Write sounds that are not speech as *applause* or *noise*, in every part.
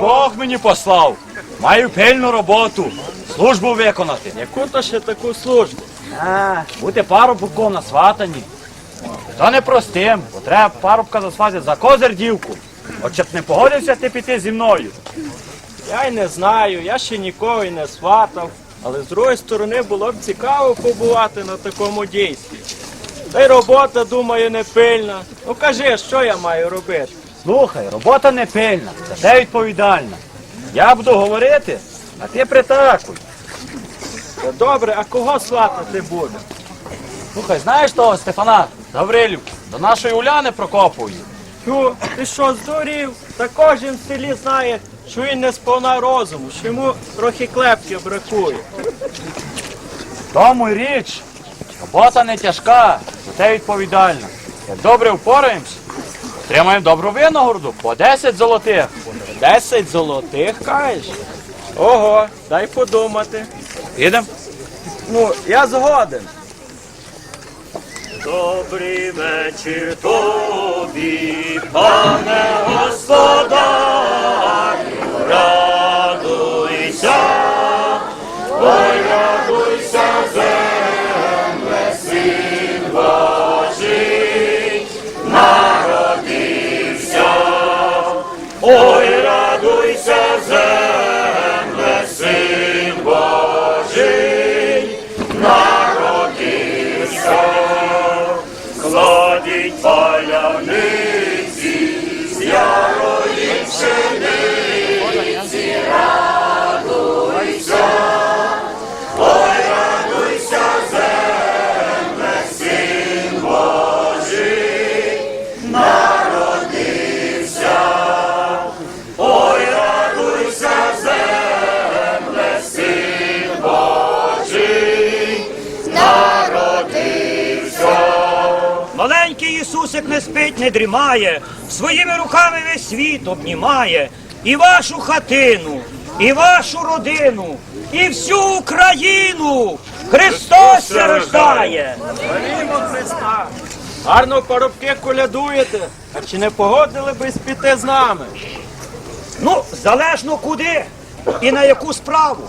Бог мені послав. Маю пильну роботу, службу виконати. Яку то ще таку службу? А, бути парубком на сватанні. То не простим, бо треба парубка засватити за козир дівку. От щоб не погодився ти піти зі мною. Я й не знаю, я ще нікого й не сватав. Але з другої сторони було б цікаво побувати на такому дійстві. Та й робота, думаю, не пильна. Ну кажи, що я маю робити? Слухай, робота не пильна, зате відповідальна. Я буду говорити, а ти притакуй. Добре, а кого сватати буде? Слухай, знаєш того Стефана Гаврилю, до нашої Уляни Прокопової. Тю, ти що, здурів? Та кожен в селі знає, що він не сповна розуму, що йому трохи клепки бракує. Тому й річ, робота не тяжка, зате відповідальна. Як добре впораємось, отримаємо добру винагороду по 10 золотих. Десять золотих, кажеш? Ого, дай подумати. Ідем? Ну, я згоден. Добрий вечір тобі, пане господарю, радуйся, Маленький Ісусик не спить, не дрімає, своїми руками весь світ обнімає. І вашу хатину, і вашу родину, і всю Україну Христос рождає. Славімо Христа! Гарно парубки колядуєте, а чи не погодили би піти з нами? Ну, залежно куди і на яку справу.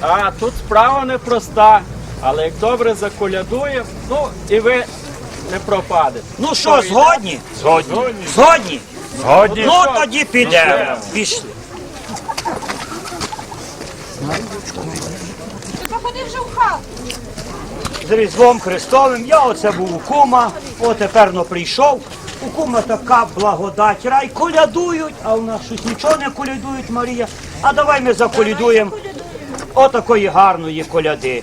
А тут справа непроста, але як добре заколядуємо, ну і ви не пропадете. Ну що, згодні? Згодні. Згодні? Згодні. Ну тоді підемо. Пішли. Заходи вже в хату. З Різдвом Христовим я оце був у кума, о тепер но прийшов. У кума така благодать, рай колядують, а у нас щось нічого не колядують, Марія. А давай ми заколядуємо отакої гарної коляди.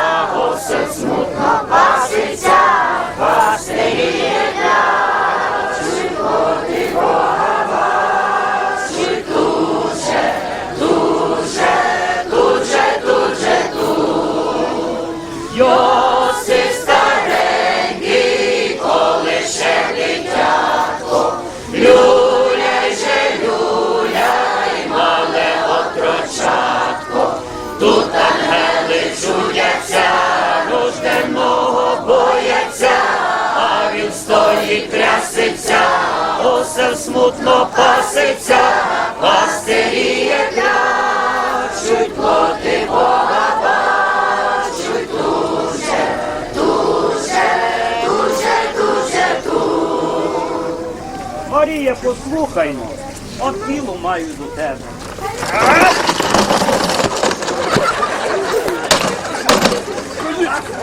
смутно паситься, пастиріє плачуть, плоти Бога бачуть дуже, дуже, дуже, дуже тут. Марія, послухай ну, от тілу маю до тебе.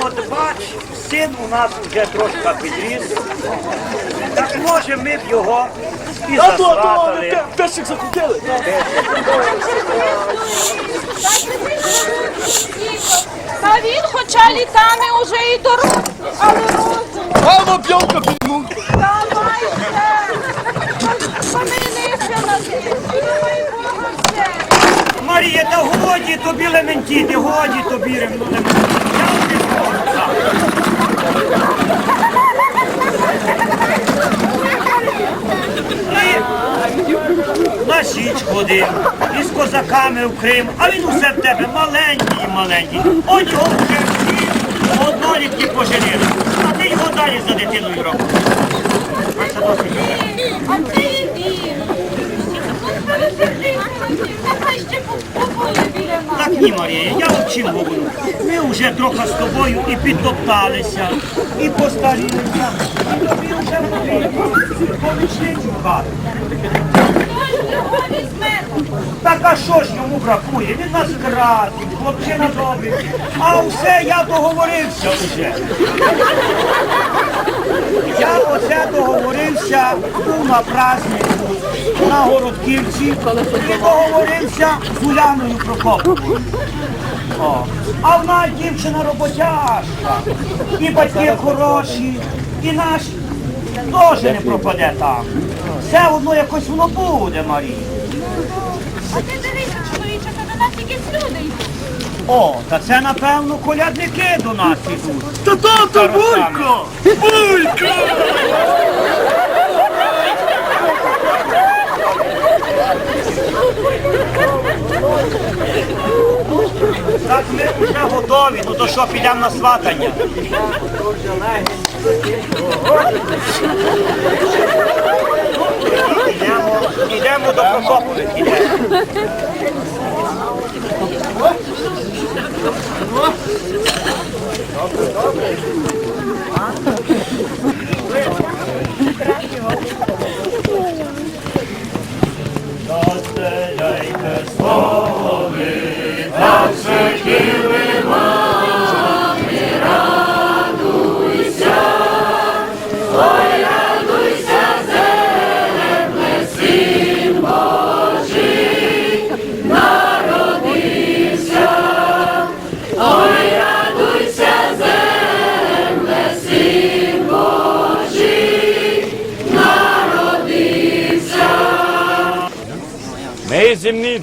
От бач, син у нас вже трошки підріс. Так може ми б його і засватали. Перших закрутили. Та він, хоча літами уже і дорослий, але розум. Мамо, п'янка підму. Давайте. Помилися на. Марія, та годі тобі лементіти, годі тобі ремно лементіти. Я тобі скажу, так. Ходив, і з козаками в Крим, а він усе в тебе маленький і маленький. От його вже всі однолітки поженили. А ти його далі за дитиною робиш. Так ні, Марія, я от чим говорю. Ми вже трохи з тобою і підтопталися, і постарілися, і тобі вже потрібно помічницю візьмемо. Так а що ж йому бракує? Він нас красить, хлопчина добрий. А все я договорився вже. Я оце договорився, був на празднику на Городківці і договорився з Уляною Прокоповою. О. А вона дівчина роботяжка, і батьки хороші, і наш теж не пропаде там. Все одно якось воно буде, Марія. А ти дивися, чоловіче, та до нас якісь люди йдуть. О, та це напевно колядники до нас йдуть. Та тато. Булько! Булько! Так ми вже готові, ну то що, підемо на сватання. Ідемо, ідемо до Прокопових, ідемо. Ми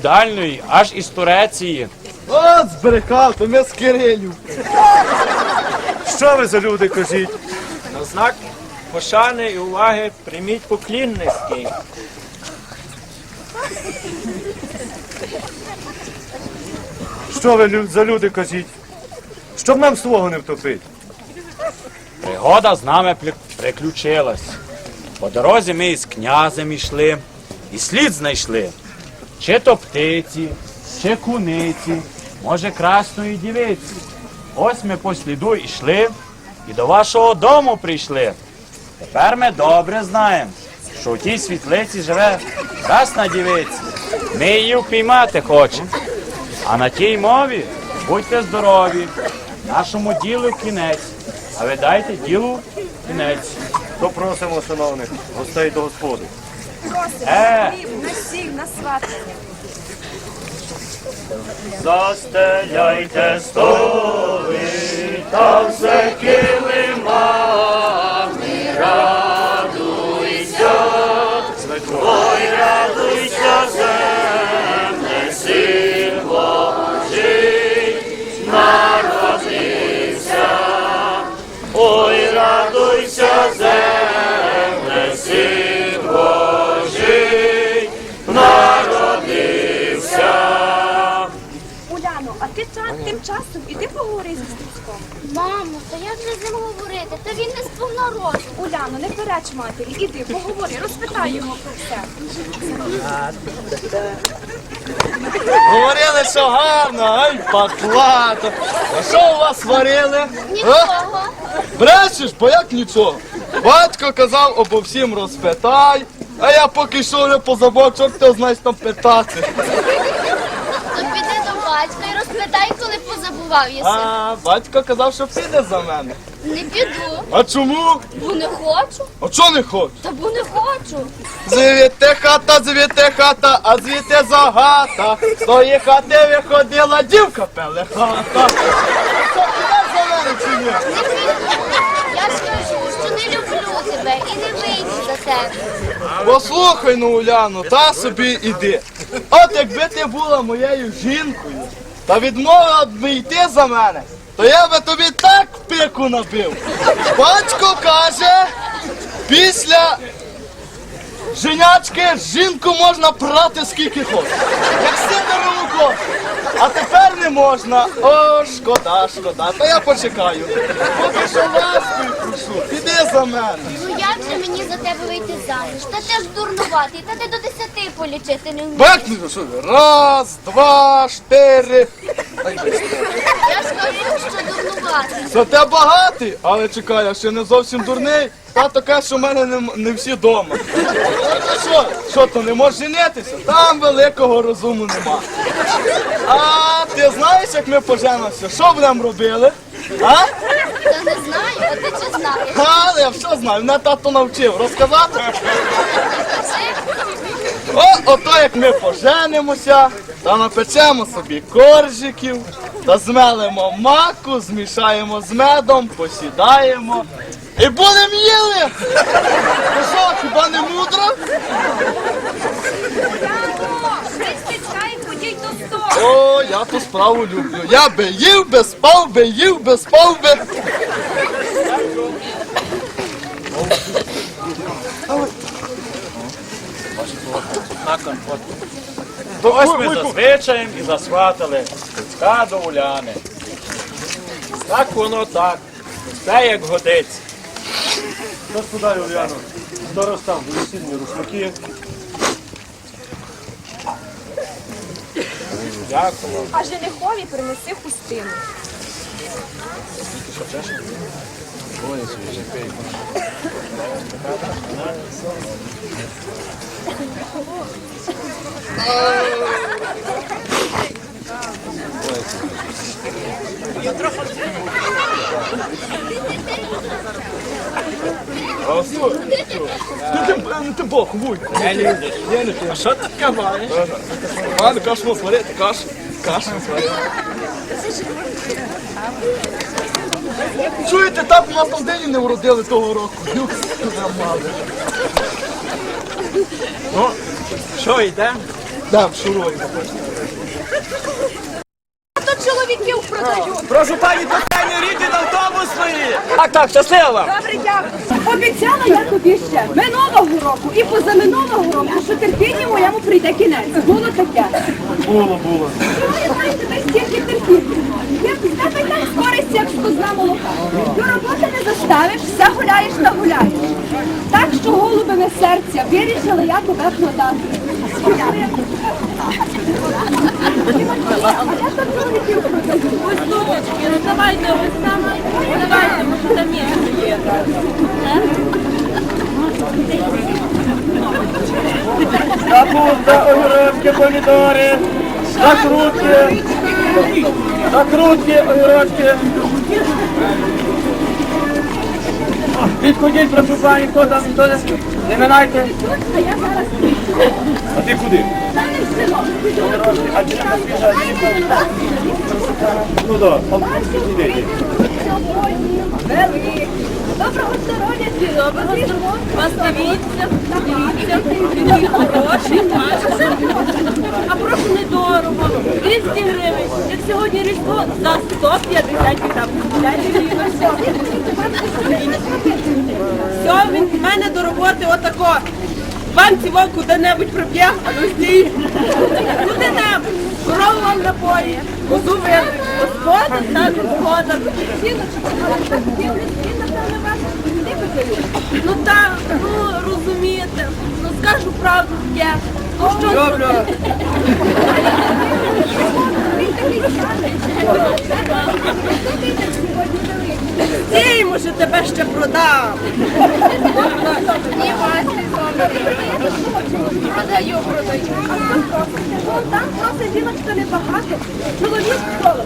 дальньої, аж із Туреції. От збрехав, то ми з Кирилів. Що ви за люди кажіть? На знак пошани і уваги прийміть поклін низький. Що ви лю- за люди кажіть? Щоб нам свого не втопити. Пригода з нами плі- приключилась. По дорозі ми із князем йшли, і слід знайшли. Чи то птиці, чи куниці, може красної дівиці. Ось ми по сліду йшли і до вашого дому прийшли. Тепер ми добре знаємо, що у тій світлиці живе красна дівиця. Ми її впіймати хочемо. А на тій мові будьте здорові, нашому ділу кінець. А ви дайте ділу кінець. То просимо, шановних, гостей до господи. Е, На сіль, на сватання. Застеляйте столи, та все Та він не з твого народу. Уляно, не переч матері, іди, поговори, розпитай його про все. Говорили, що гарно, ай, паклата. А що у вас варили? Нікого. Брешеш, бо як нічого. Батько казав обо всім розпитай, а я поки що не позабув, що ти знаєш там питати. Розпитай, коли позабував єси. А батько казав, що піде за мене. Не піду, А чому? бо не хочу. А чого не хочеш? Та бо не хочу. Звідти хата, звідти хата, а звідти загата. З тої хати виходила дівка пелехата. Що, підеш за мене чи ні? Не піду. Я ж кажу, що не люблю тебе і не вийду за тебе. Послухай, ну, Уляно, та собі іди. От якби ти була моєю жінкою та відмовила б йти за мене, то я би тобі так пику набив. Батько каже, після Женячки, жінку можна прати скільки хочеш. Як сидорову кошку. А тепер не можна. О, шкода, шкода. Та я почекаю. Поки що ласкою прошу, за мене. Ну як же мені за тебе вийти заміж? Та ти ж дурнуватий, та ти до десяти полічити не вмієш. Бекни, що ви? Раз, два, чотири. Я ж кажу, що дурнуватий. Зате багатий, але чекай, я ще не зовсім дурний. Тато каже, що в мене не, не всі вдома. Що? Що то не можеш женитися? Там великого розуму нема. А ти знаєш, як ми поженимося? Що будемо робили? А? Та не знаю, а ти чи знаєш? А, я все знаю, мене тато навчив. Розказати? О, ото як ми поженимося, та напечемо собі коржиків, та змелимо маку, змішаємо з медом, посідаємо. І будемо їли! Ну що, хіба не мудро? О, я ту справу люблю. Я би їв би, спав би, їв би, спав би. То ось ми за звичаєм і засватали Стецька до Уляни. Так воно так. Все як годиться. Господарю Уляну, староста в весільні рушники. Дякую. А женихові принеси хустину. Ти, ти, ти Бог, вуй. Я не. А що ти таке маєш? Ладно, кашу сварити, кашу. Кашу сварити. Чуєте, так у нас там день не вродили того року. Ну, що йдемо? Дам, шуруємо. Тут чоловіків продають. Прошу пані, тут не рідний автобус стоїть. Так, так, щасливо вам. Добре, дякую. Обіцяла я тобі ще минулого року і позаминулого року, що терпіння моєму прийде кінець. Було таке. Було, було. Я знаю тебе стільки терпіння. Я тебе так скорість, як з молока. До роботи не заставиш, все гуляєш та гуляєш. Так що голубине серця вирішила я тебе продати. Ось дочки, ну давайте ось там. Давайте, може там місце є. Капуста, огірочки, помідори, закрутки, закрутки, огірочки. Підходіть, прошу пані, хто там, хто не, не минайте. А ти куди? Там? Ну. Доброго здоров'я, доброго. Вас дивіться, дивіться, хороші. А прошу недорого, 200 гривень. Як сьогодні різдво, за 150 гривень. Все, в мене до роботи отако. Банці вовк куди-небудь проб'є, а ну стій. Куди-небудь. Корову вам напої, козу вивезуть. Господар та господар. Ну так, ну розумієте, ну скажу правду таке. Ну що Добре. стій, може тебе ще продам. Продаю, продаю. А хто просить? Вон там просить жіночка небагато. Чоловік холод.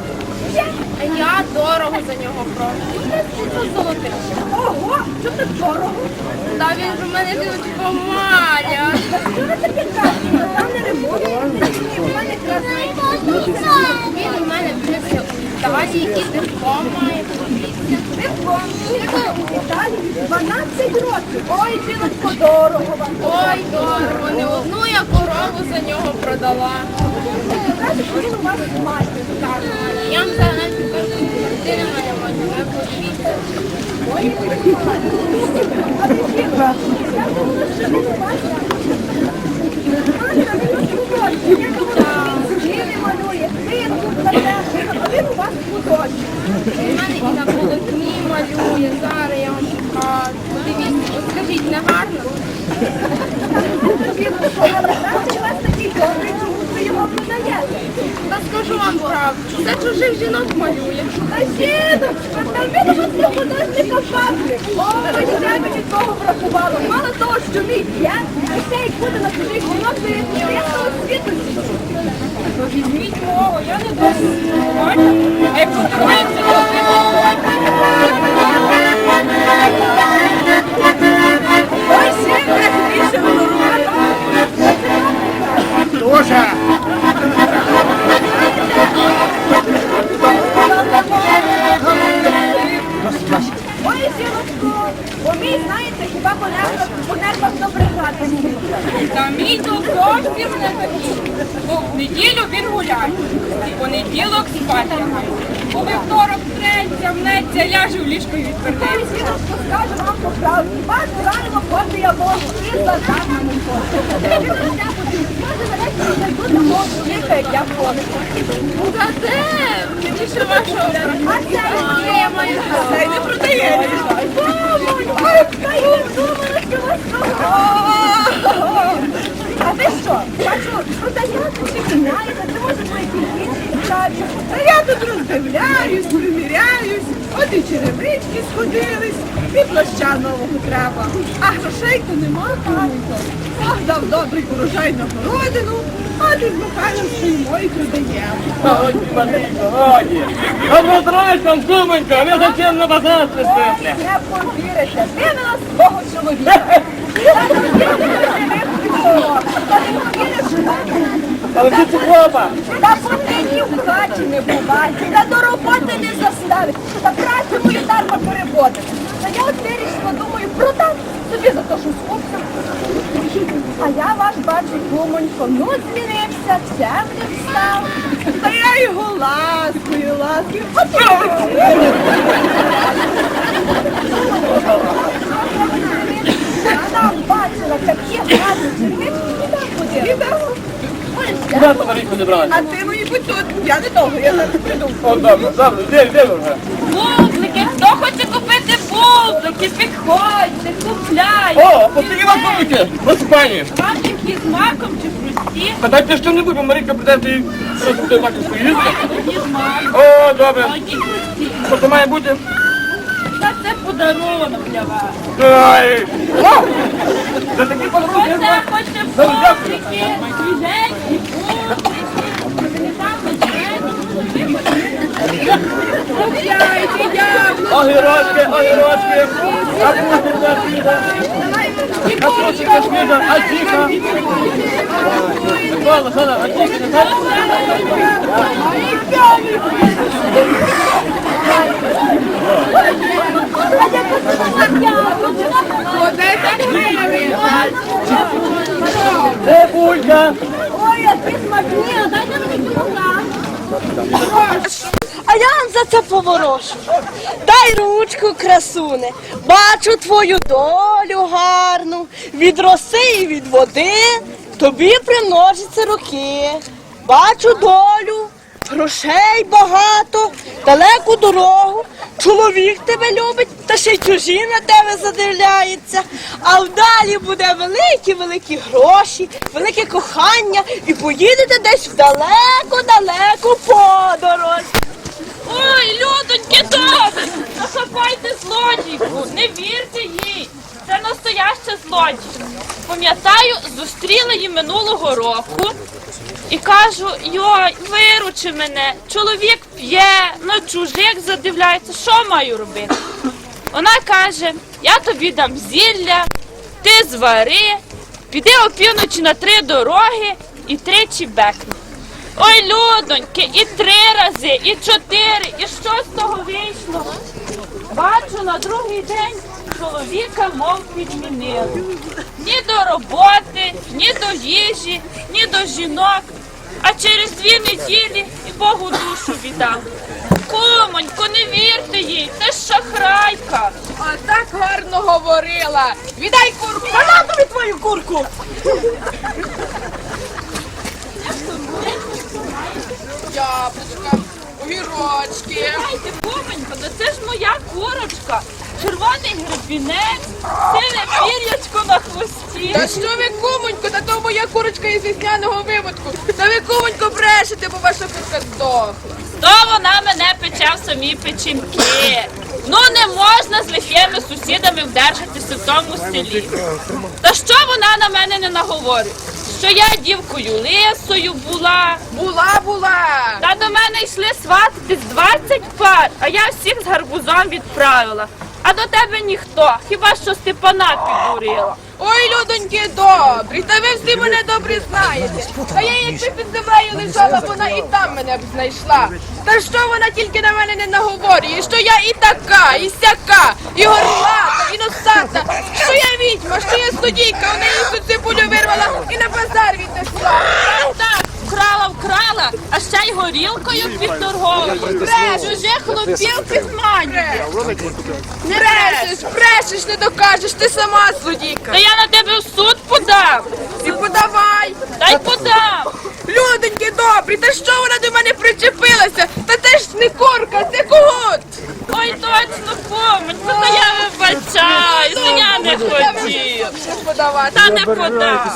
Я дорого за нього прошу. золотих. Ого, що так дорого? Та він ж у мене жіночка Маля. Що ви таке кажете? Там не ремонт. Ні, мене красний. Він у мене все. Давайте які диплом має. диплом. Італії 12 років. Ой, жіночко, дорого вам. Ой, дорого, не одну я корову за нього продала. Каже, що він у вас має. Так, я вам зараз навіть кажу, квартири моя мати, не подивіться. Він у вас художник. У мене і на полотні малює, зараз я вам покажу. Подивіться, от скажіть, не гарно? У вас такий добрий, чому ви його продаєте? Та скажу вам правду, це чужих жінок малює. Та жіночка, та він у вас не художника фабрик. Ой, я мені того бракувало. Мало того, що мій п'ят, нарешті знайду такого чоловіка, як я хочу. Та де? Мені ще вашого я маю не продається. Ой, я думала, що вас що? Бачу, продаєте, чи міняєте, це може бути інші справі. Та я тут роздивляюсь, приміряюсь, от і черевички сходились, і плаща нового треба. А грошей то нема кому-то. Бог дав добрий урожай на городину, от і з Михайлом стоїмо і продаємо. Доброго здоров'я, там кумонька, ви зачем на базар приступили? Не повірите, на нас свого чоловіка. *laughs* Не Але ти хлопа. Та потені в хаті не буває, та до роботи не заставить, та працю мою дарма переводить. Та я от вирішила, думаю, продам собі за те, що з хлопцем. А я ваш бачу, гумонько, ну змінився, темним став. Та я його. От Я *laughs* там бачила такі гарні червички, і там ходила. Куди ти Марійку не брали? А ти мені будь тут, я не того, я зараз прийду. О, добре, добре, де, де ви вже? Бублики, хто хоче купити бублики, підходьте, купляйте. О, потрібні вас бабики, ось пані. Вам які з маком чи прості? Та дайте що-небудь, бо Марійка прийде і буде свої з маком, О, добре. тоді прості. Що це має бути? Та це подарунок для вас. Ай! О! Це такі подарунки. Оце хоче так, Купляйте яблуко. Огірочки, огірочки. Капусточка свіжа. Капусточка свіжа, а тіха. Микола, що а тіха не? Ой, які смачні, а дайте мені кілограм. А я вам за це поворошу. Дай ручку, красуне. Бачу твою долю гарну. Від роси і від води тобі примножаться роки. Бачу долю, грошей багато, далеку дорогу. Чоловік тебе любить, та ще й чужі на тебе задивляється. А вдалі буде великі, великі гроші, велике кохання, і поїдете десь в далеку-далеку подорож. Ой, людоньки, добре! Захапайте злодійку, не вірте їй. Це настояща злодійка. Пам'ятаю, зустріла її минулого року і кажу, йой, виручи мене, чоловік п'є, на чужих задивляється, що маю робити? Вона каже, я тобі дам зілля, ти звари, піди опівночі на три дороги і тричі бекни. Ой, людоньки, і три рази, і чотири, і що з того вийшло? Бачу, на другий день чоловіка мов підмінили. Ні до роботи, ні до їжі, ні до жінок. А через дві неділі і Богу душу віддав. Кумонько, не вірте їй, це ж шахрайка. А так гарно говорила. Віддай курку. Вона тобі твою курку. Яблучка, огірочки. Знаєте, кумонько, ну це ж моя курочка. Червоний гребінець, сине пір'ячко на хвості. Та що ви, кумонько, та то моя курочка із вісняного виводку. Та ви, кумонько, брешете, бо ваша курка здохла. То вона мене пече в самі печінки. Ну не можна з лихими сусідами вдержатися в тому селі. Та що вона на мене не наговорить? Що я дівкою лисою була. Була, була. Та до мене йшли сватитись 20 пар, а я всіх з гарбузом відправила. А до тебе ніхто, хіба що Степана піддурила. Ой, людоньки, добрі, та ви всі мене добре знаєте. Та я якби під землею лежала, вона і там мене б знайшла. Та що вона тільки на мене не наговорює, що я і така, і сяка, і горлата, і носата, що я відьма, що я студійка, у неї цибулю вирвала і на базар віднесла. Так, так, вкрала, вкрала, а ще й горілкою підторговує. Чужих хлопів підманює. Брешеш, брешеш, не докажеш, ти сама злодійка. Та я на тебе в суд подам. І подавай. Та й подам. Людоньки добрі, та що вона до мене причепилася? Та це ж не курка, це когут. Ой, точно помить, та я вибачаюся, я не хотів. Та не подам.